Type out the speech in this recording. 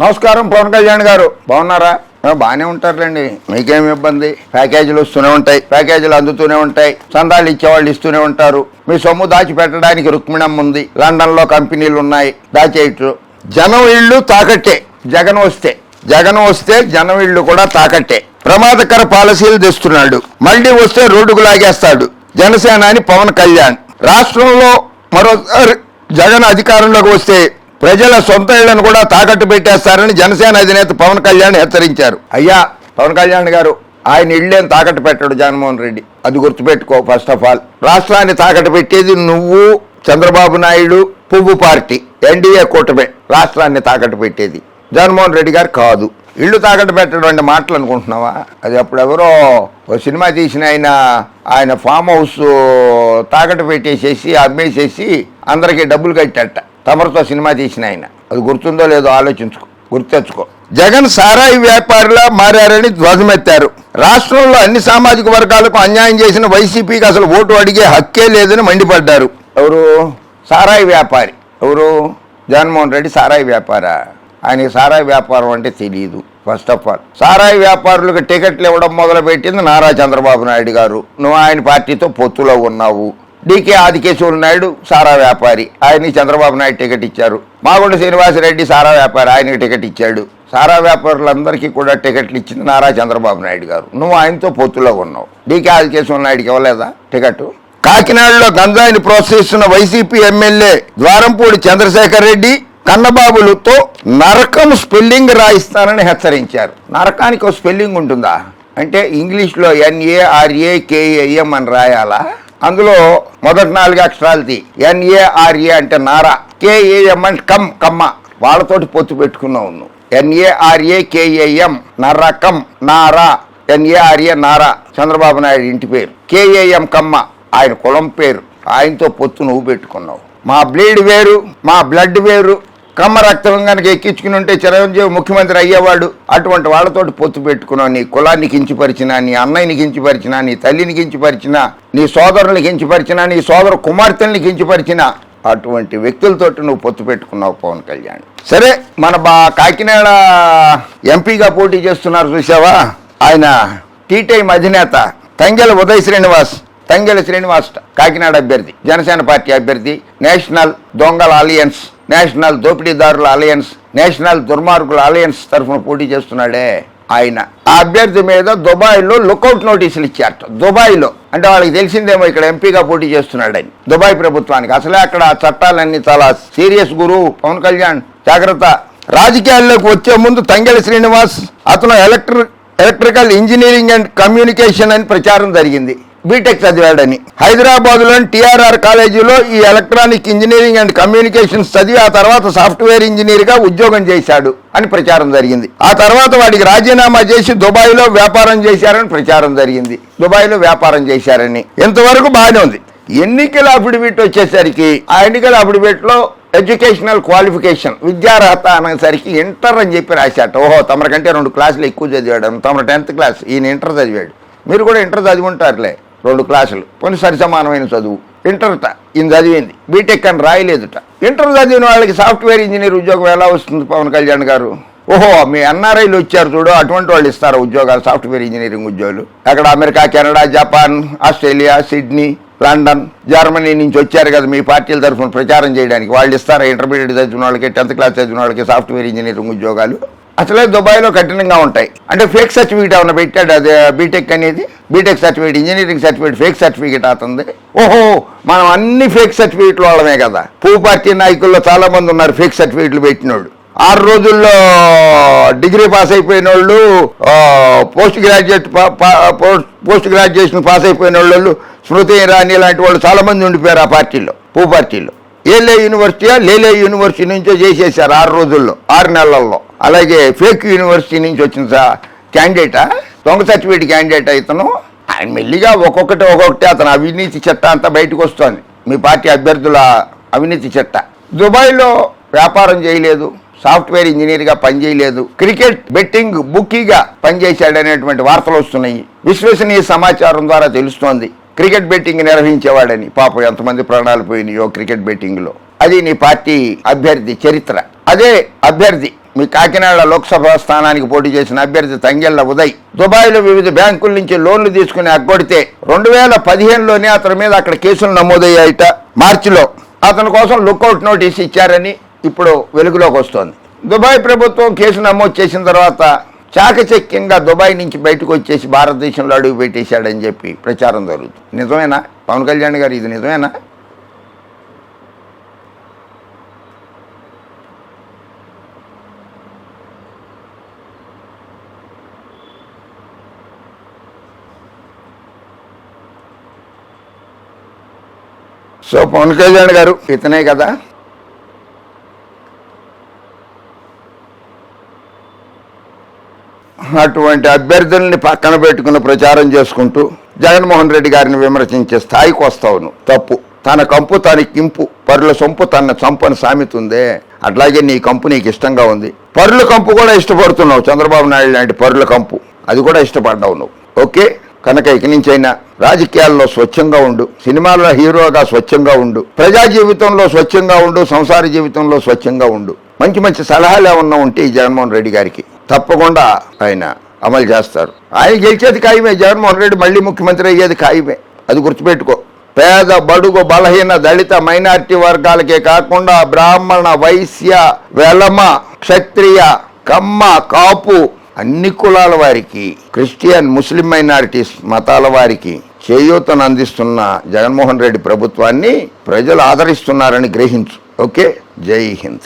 నమస్కారం పవన్ కళ్యాణ్ గారు. బాగున్నారా? ఆ, బాగానే ఉంటారులేండి. మీకేం ఇబ్బంది? ప్యాకేజీలు వస్తూనే ఉంటాయి. ప్యాకేజీలు అందుతూనే ఉంటాయి. చందాలు ఇచ్చేవాళ్ళు ఇస్తూనే ఉంటారు. మీ సొమ్ము దాచి పెట్టడానికి రుక్మిణం ఉంది. లండన్లో కంపెనీలు ఉన్నాయి. దాచేయట్లు జనం ఇళ్ళు తాకట్టే. జగన్ వస్తే. జగన్ వస్తే జనం ఇళ్ళు కూడా తాకట్టే. ప్రమాదకర పాలసీలు తెస్తున్నాడు. మళ్ళీ వస్తే రోడ్డుకు లాగేస్తాడు. జనసేనాని పవన్ కళ్యాణ్. రాష్ట్రంలో మరోసారి జగన్ అధికారంలోకి వస్తే ప్రజల సొంత ఇళ్ళను కూడా తాకట్టు పెట్టేస్తారని జనసేన అధినేత పవన్ కళ్యాణ్ హెచ్చరించారు. అయ్యా! పవన్ కళ్యాణ్ గారు ఆయన ఇళ్ళేం తాకట్టు పెట్టాడు జగన్మోహన్ రెడ్డి. అది గుర్తుపెట్టుకో ఫస్ట్ ఆఫ్ ఆల్ రాష్ట్రాన్ని తాకట్టు పెట్టేది నువ్వు చంద్రబాబు నాయుడు పువ్వు పార్టీ ఎన్డీఏ కూటమి రాష్ట్రాన్ని తాకట్టు పెట్టేది. జగన్మోహన్ రెడ్డి గారు కాదు. ఇల్లు తాకట్టు పెట్టడం అంటే మాటలు అనుకుంటున్నావా? అది అప్పుడు ఎవరో ఓ సినిమా తీసిన ఆయన ఆయన ఫామ్ హౌస్ తాకట్టు పెట్టేసేసి అమ్మేసేసి అందరికీ డబ్బులు కట్టట తమరితో సినిమా తీసిన ఆయన. అది గుర్తుందో లేదో ఆలోచించుకో గుర్తెచ్చుకో. జగన్ సారాయి వ్యాపారిలా మారారని ధ్వజమెత్తారు. రాష్ట్రంలో అన్ని సామాజిక వర్గాలకు అన్యాయం చేసిన వైసీపీకి అసలు ఓటు అడిగే హక్కే లేదని మండిపడ్డారు. ఎవరు? సారాయి వ్యాపారి. ఎవరు? జగన్మోహన్ రెడ్డి సారాయి వ్యాపారా? ఆయనకి సారాయి వ్యాపారం అంటే తెలియదు ఫస్ట్ ఆఫ్ ఆల్ సారాయి వ్యాపారులకు టికెట్లు ఇవ్వడం మొదలుపెట్టింది నారా చంద్రబాబు నాయుడు గారు. నువ్వు ఆయన పార్టీతో పొత్తులో ఉన్నావు. డీకే ఆదికేశ్వర నాయుడు సారా వ్యాపారి. ఆయన్ని చంద్రబాబు నాయుడు టికెట్ ఇచ్చారు. మాగుండ శ్రీనివాసరెడ్డి సారా వ్యాపారి ఆయనకి టికెట్ ఇచ్చాడు. సారా వ్యాపారులందరికీ కూడా టికెట్లు ఇచ్చింది నారా చంద్రబాబు నాయుడు గారు. నువ్వు ఆయనతో పొత్తులో ఉన్నావు. డీకే ఆదికేశ్వర నాయుడుకి ఇవ్వలేదా టికెట్? కాకినాడలో గంజాయిని ప్రోత్సహిస్తున్న వైసీపీ ఎమ్మెల్యే ద్వారంపూడి చంద్రశేఖర్ రెడ్డి కన్నబాబులతో నరకం స్పెల్లింగ్ రాయిస్తానని హెచ్చరించారు. నరకానికి ఒక స్పెల్లింగ్ ఉంటుందా? అంటే ఇంగ్లీష్లో ఎన్ఏఆర్ఏ కేఏఎం అని రాయాలా? అందులో మొదటి నాలుగు అక్షరాలది. ఎన్ఏఆర్ఏ అంటే నారా. కేఏఎం అంటే కమ్ కమ్మ. వాళ్ళతోటి పొత్తు పెట్టుకున్నావు నువ్వు. ఎన్ఏఆర్ఏ కేఏఎం నరకం నారా ఎన్ఏఆర్ఏ నారా. చంద్రబాబు నాయుడు ఇంటి పేరు. కేఏఎం కమ్మ. ఆయన కులం పేరు. ఆయనతో పొత్తు నువ్వు పెట్టుకున్నావు. మా బ్లీడ్ వేరు మా బ్లడ్ వేరు. కమ్మ రక్తం కనుక ఎక్కించుకుని ఉంటే చిరంజీవి ముఖ్యమంత్రి అయ్యేవాడు. అటువంటి వాళ్ళతోటి పొత్తు పెట్టుకున్నావు నీ కులాన్ని కించిపరిచిన నీ అన్నయ్యని కించిపరిచిన నీ తల్లిని కించిపరిచిన నీ సోదరుని కించిపరిచిన నీ సోదరు కుమార్తెల్ని కించిపరిచిన అటువంటి వ్యక్తులతోటి నువ్వు పొత్తు పెట్టుకున్నావు పవన్ కళ్యాణ్. సరే మన బా కాకినాడ ఎంపీగా పోటీ చేస్తున్నారు చూసావా ఆయన టీటీఐ అధినేత తంగెల ఉదయ్ శ్రీనివాస్ తంగెల శ్రీనివాస్ కాకినాడ అభ్యర్థి జనసేన పార్టీ అభ్యర్థి నేషనల్ దొంగల ఆలియన్స్ నేషనల్ దోపిడీదారుల అలయన్స్ నేషనల్ దుర్మార్గుల అలయన్స్ తరఫున పోటీ చేస్తున్నాడే ఆయన. ఆ అభ్యర్థి మీద దుబాయ్లో లుకౌట్ నోటీసులు ఇచ్చారట. దుబాయ్లో. అంటే వాళ్ళకి తెలిసిందేమో ఇక్కడ ఎంపీగా పోటీ చేస్తున్నాడని. దుబాయ్ ప్రభుత్వానికి. అసలే అక్కడ చట్టాలన్నీ చాలా సీరియస్ గురు. పవన్ కళ్యాణ్ జాగ్రత్త. రాజకీయాల్లోకి వచ్చే ముందు తంగెల శ్రీనివాస్ అతను ఎలక్ట్రి ఎలక్ట్రికల్ ఇంజనీరింగ్ అండ్ కమ్యూనికేషన్ అని ప్రచారం జరిగింది. బీటెక్ చదివాడని. హైదరాబాద్లోని టీఆర్ఆర్ కాలేజీలో ఈ ఎలక్ట్రానిక్ ఇంజనీరింగ్ అండ్ కమ్యూనికేషన్స్ చదివి ఆ తర్వాత సాఫ్ట్వేర్ ఇంజనీర్గా ఉద్యోగం చేశాడు అని ప్రచారం జరిగింది. ఆ తర్వాత వాడికి రాజీనామా చేసి దుబాయ్లో వ్యాపారం చేశారని ప్రచారం జరిగింది. దుబాయ్లో వ్యాపారం చేశారని. ఇంతవరకు బాగానే ఉంది. ఎన్నికల అఫిడవిట్ వచ్చేసరికి ఆ ఎన్నికల అఫిడవిట్లో ఎడ్యుకేషనల్ క్వాలిఫికేషన్ విద్యార్హత అనేసరికి ఇంటర్ అని చెప్పి రాశాట ఓహో తమరికంటే రెండు క్లాసులు ఎక్కువ చదివాడు. తమరు టెన్త్ క్లాస్ ఈయన ఇంటర్ చదివాడు. మీరు కూడా ఇంటర్ చదివి ఉంటారులే రెండు క్లాసులు. కొన్ని సరి సమానమైన చదువు ఇంటర్ట ఈయన చదివింది? బీటెక్ అని రాయలేదుట. ఇంటర్ చదివిన వాళ్ళకి సాఫ్ట్వేర్ ఇంజనీర్ ఉద్యోగం ఎలా వస్తుంది పవన్ కళ్యాణ్ గారు? ఓహో మీ ఎన్ఆర్ఐలు వచ్చారు చూడు అటువంటి వాళ్ళు ఇస్తారు ఉద్యోగాలు సాఫ్ట్వేర్ ఇంజనీరింగ్ ఉద్యోగులు? అక్కడ America Canada Japan Australia Sydney London Germany నుంచి వచ్చారు కదా మీ పార్టీల తరఫున ప్రచారం చేయడానికి. వాళ్ళు ఇస్తారా ఇంటర్మీడియట్ చదివిన వాళ్ళకి టెన్త్ క్లాస్ చదివిన వాళ్ళకి సాఫ్ట్వేర్ ఇంజనీరింగ్ ఉద్యోగాలు? అసలే దుబాయ్లో కఠినంగా ఉంటాయి. అంటే ఫేక్ సర్టిఫికేట్ ఏమైనా పెట్టాడు? అది బీటెక్ అనేది? B Tech certificate engineering certificate fake certificate అవుతుంది ఓహో మనం అన్ని ఫేక్ సర్టిఫికేట్లు వాళ్ళమే కదా. పూ పార్టీ నాయకుల్లో చాలామంది ఉన్నారు ఫేక్ సర్టిఫికేట్లు పెట్టినోళ్ళు. ఆరు రోజుల్లో డిగ్రీ పాస్ అయిపోయిన వాళ్ళు post graduate post graduation pass అయిపోయిన వాళ్ళు స్మృతి ఇరానీ లాంటి వాళ్ళు చాలా మంది ఉండిపోయారు ఆ పార్టీలో పూ పార్టీలో ఏలే యూనివర్సిటీయా? లేలే యూనివర్సిటీ నుంచో చేసేసారు ఆరు రోజుల్లో ఆరు నెలల్లో. అలాగే ఫేక్ యూనివర్సిటీ నుంచి వచ్చిన క్యాండిడేటా? దొంగ సర్టిఫికేట్ క్యాండిడేట్ ఇతను? ఆయన మెల్లిగా ఒక్కొక్కటి ఒక్కొక్కటి అతను అవినీతి చట్ట అంతా బయటకు వస్తుంది. మీ పార్టీ అభ్యర్థుల అవినీతి చట్ట దుబాయ్లో వ్యాపారం చేయలేదు. సాఫ్ట్వేర్ ఇంజనీర్గా పనిచేయలేదు. క్రికెట్ బెట్టింగ్ బుక్కీగా పనిచేశాడనేటువంటి వార్తలు వస్తున్నాయి. విశ్వసనీయ సమాచారం ద్వారా తెలుస్తోంది. క్రికెట్ బెట్టింగ్ నిర్వహించేవాడని. పాపం ఎంతమంది ప్రాణాలు పోయినాయో క్రికెట్ బెట్టింగ్లో. అది నీ పార్టీ అభ్యర్థి చరిత్ర. అదే అభ్యర్థి మీ కాకినాడ లోక్సభ స్థానానికి పోటీ చేసిన అభ్యర్థి తంగెళ్ళ ఉదయ్. దుబాయ్లో వివిధ బ్యాంకుల నుంచి లోన్లు తీసుకుని అగ్గొడితే రెండు వేల పదిహేనులోనే అతని మీద అక్కడ కేసులు నమోదయ్యాయట. మార్చిలో అతని కోసం లుక్అవుట్ నోటీస్ ఇచ్చారని ఇప్పుడు వెలుగులోకి వస్తోంది. దుబాయ్ ప్రభుత్వం కేసు నమోదు చేసిన తర్వాత చాకచక్యంగా దుబాయ్ నుంచి బయటకు వచ్చేసి భారతదేశంలో అడుగు పెట్టేశాడని చెప్పి ప్రచారం జరుగుతుంది. నిజమేనా? పవన్ కళ్యాణ్ గారు ఇది నిజమేనా? సో పవన్ కళ్యాణ్ గారు ఇతనే కదా? అటువంటి అభ్యర్థుల్ని పక్కన పెట్టుకుని ప్రచారం చేసుకుంటూ జగన్మోహన్ రెడ్డి గారిని విమర్శించే స్థాయికి వస్తావును తప్పు. తన కంపు తన కింపు పరుల సొంపు తన చంపని సామెత ఉందే. అట్లాగే నీ కంపు నీకు ఇష్టంగా ఉంది. పరుల కంపు కూడా ఇష్టపడుతున్నావు చంద్రబాబు నాయుడు లాంటి పరుల కంపు. అది కూడా ఇష్టపడ్డావు నువ్వు. ఓకే? కనుక ఇక నుంచైనా రాజకీయాల్లో స్వచ్ఛంగా ఉండు సినిమాల్లో హీరోగా స్వచ్ఛంగా ఉండు ప్రజా జీవితంలో స్వచ్ఛంగా ఉండు సంసార జీవితంలో స్వచ్ఛంగా ఉండు. మంచి మంచి సలహాలు ఏమన్నా ఉంటే ఈ జగన్మోహన్ రెడ్డి గారికి. తప్పకుండా ఆయన అమలు చేస్తారు. ఆయన గెలిచేది ఖాయమే జగన్మోహన్ రెడ్డి మళ్ళీ ముఖ్యమంత్రి అయ్యేది ఖాయమే. అది గుర్తుపెట్టుకో. పేద బడుగు బలహీన దళిత మైనారిటీ వర్గాలకే కాకుండా బ్రాహ్మణ వైశ్య వెలమ క్షత్రియ కమ్మ కాపు అన్ని కులాల వారికి క్రిస్టియన్ ముస్లిం మైనారిటీస్ మతాల వారికి చేయూతను అందిస్తున్న జగన్మోహన్ రెడ్డి ప్రభుత్వాన్ని ప్రజలు ఆదరిస్తున్నారని గ్రహించు. ఓకే? జై హింద్.